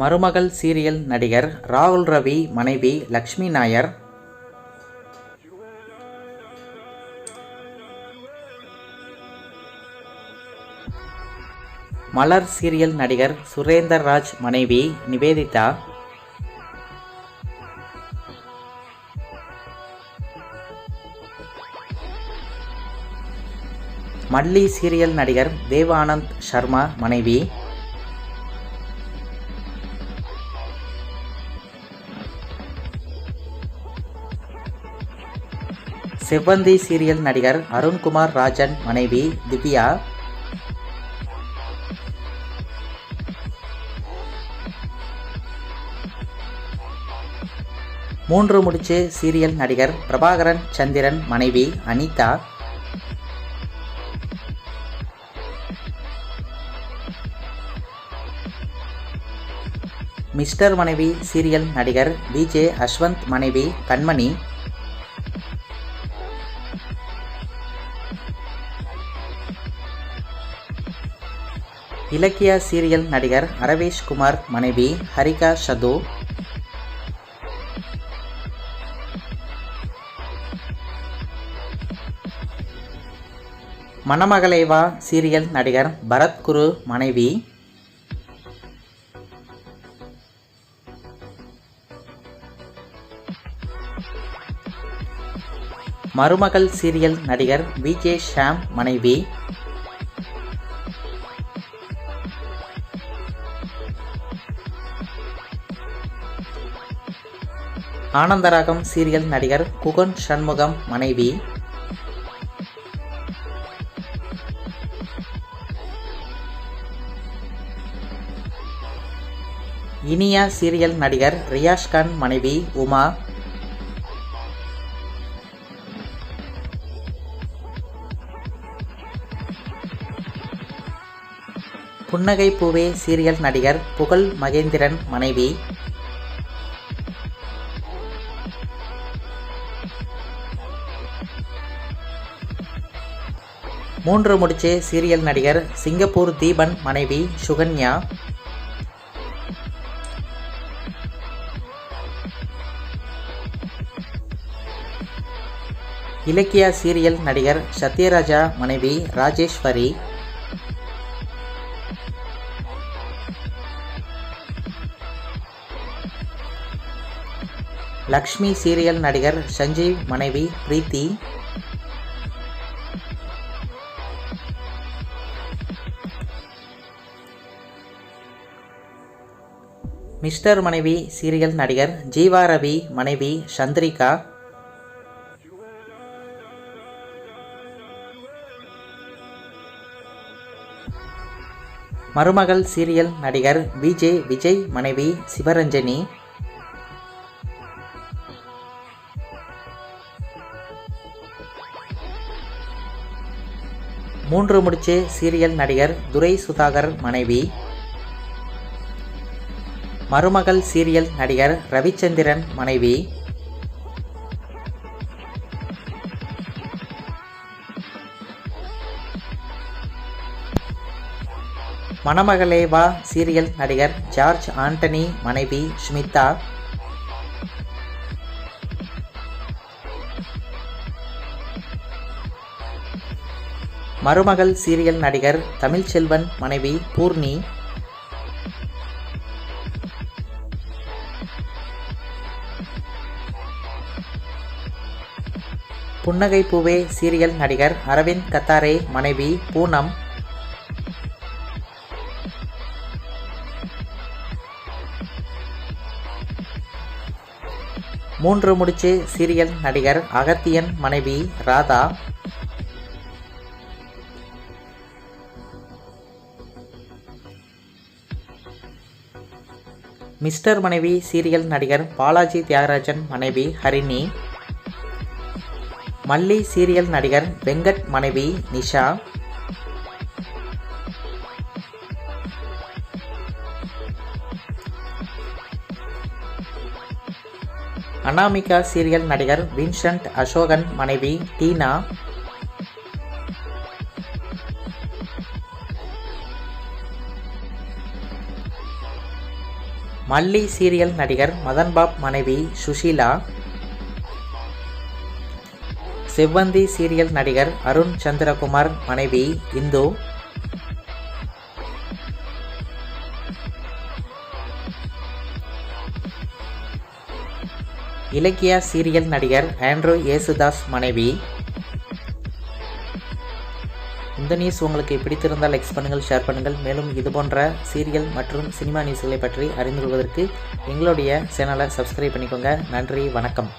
மருமகள் சீரியல் நடிகர் ராகுல் ரவி மனைவி லக்ஷ்மி நாயர். மலர் சீரியல் நடிகர் சுரேந்தர் ராஜ் மனைவி நிவேதிதா. மல்லி சீரியல் நடிகர் தேவானந்த் சர்மா மனைவி செவ்வந்தி சீரியல் நடிகர் அருண்குமார் ராஜன் மனைவி திவ்யா. மூன்று முடிச்சு சீரியல் நடிகர் பிரபாகரன் சந்திரன் மனைவி அனிதா. மிஸ்டர் மனைவி சீரியல் நடிகர் விஜே அஸ்வந்த் மனைவி கண்மணி. இலக்கியா சீரியல் நடிகர் அரவேஷ் குமார் மனைவி ஹரிகா ஷது. மணமகளேவா சீரியல் நடிகர் பரத் குரு மனைவி. மருமகள் சீரியல் நடிகர் விஜே ஷாம் மனைவி. ஆனந்தராகம் சீரியல் நடிகர் குகன் சண்முகம் மனைவி. இனியா சீரியல் நடிகர் ரியாஷ்கான் மனைவி உமா. புன்னகை பூவே சீரியல் நடிகர் புகழ் மகேந்திரன் மனைவி. மூன்று முடிச்சு சீரியல் நடிகர் சிங்கப்பூர் தீபன் மனைவி சுகன்யா. இலக்கியா சீரியல் நடிகர் சத்யராஜா மனைவி ராஜேஸ்வரி. லக்ஷ்மி சீரியல் நடிகர் சஞ்சீவ் மனைவி பிரீத்தி. மிஸ்டர் மனைவி சீரியல் நடிகர் ஜீவா ரவி மனைவி சந்திரிகா. மருமகள் சீரியல் நடிகர் விஜே விஜய் மனைவி சிவரஞ்சனி. மூன்று முடிச்சு சீரியல் நடிகர் துரை சுதாகர் மனைவி. மருமகள் சீரியல் நடிகர் ரவிச்சந்திரன் மனைவி. மணமகளேவா சீரியல் நடிகர் ஜார்ஜ் ஆண்டனி மனைவி ஸ்மிதா மருமகள் சீரியல் நடிகர் தமிழ்ச்செல்வன் மனைவி பூர்ணி. புன்னகை பூவே சீரியல் நடிகர் அரவிந்த் கத்தாரே மனைவி பூனம். மூன்று முடிச்சு சீரியல் நடிகர் அகத்தியன் மனைவி ராதா. மிஸ்டர் மனைவி சீரியல் நடிகர் பாலாஜி தியாகராஜன் மனைவி ஹரிணி. மல்லி சீரியல் நடிகர் வெங்கட் மனைவி நிஷா. அனாமிகா சீரியல் நடிகர் வின்சென்ட் அசோகன் மனைவி டீனா. மல்லி சீரியல் நடிகர் மதன்பாப் மனைவி சுஷீலா. செவ்வந்தி சீரியல் நடிகர் அருண் சந்திரகுமார் மனைவி இந்து. இலக்கியா சீரியல் நடிகர் ஆண்ட்ரூ ஏசுதாஸ் மனைவி. இந்த நியூஸ் உங்களுக்கு பிடித்திருந்தால் லைக்ஸ் பண்ணுங்கள் ஷேர் பண்ணுங்கள். மேலும் இது போன்ற சீரியல் மற்றும் சினிமா நியூஸ்களை பற்றி அறிந்து கொள்வதற்கு எங்களுடைய சேனலை சப்ஸ்கிரைப் பண்ணிக்கோங்க. நன்றி வணக்கம்.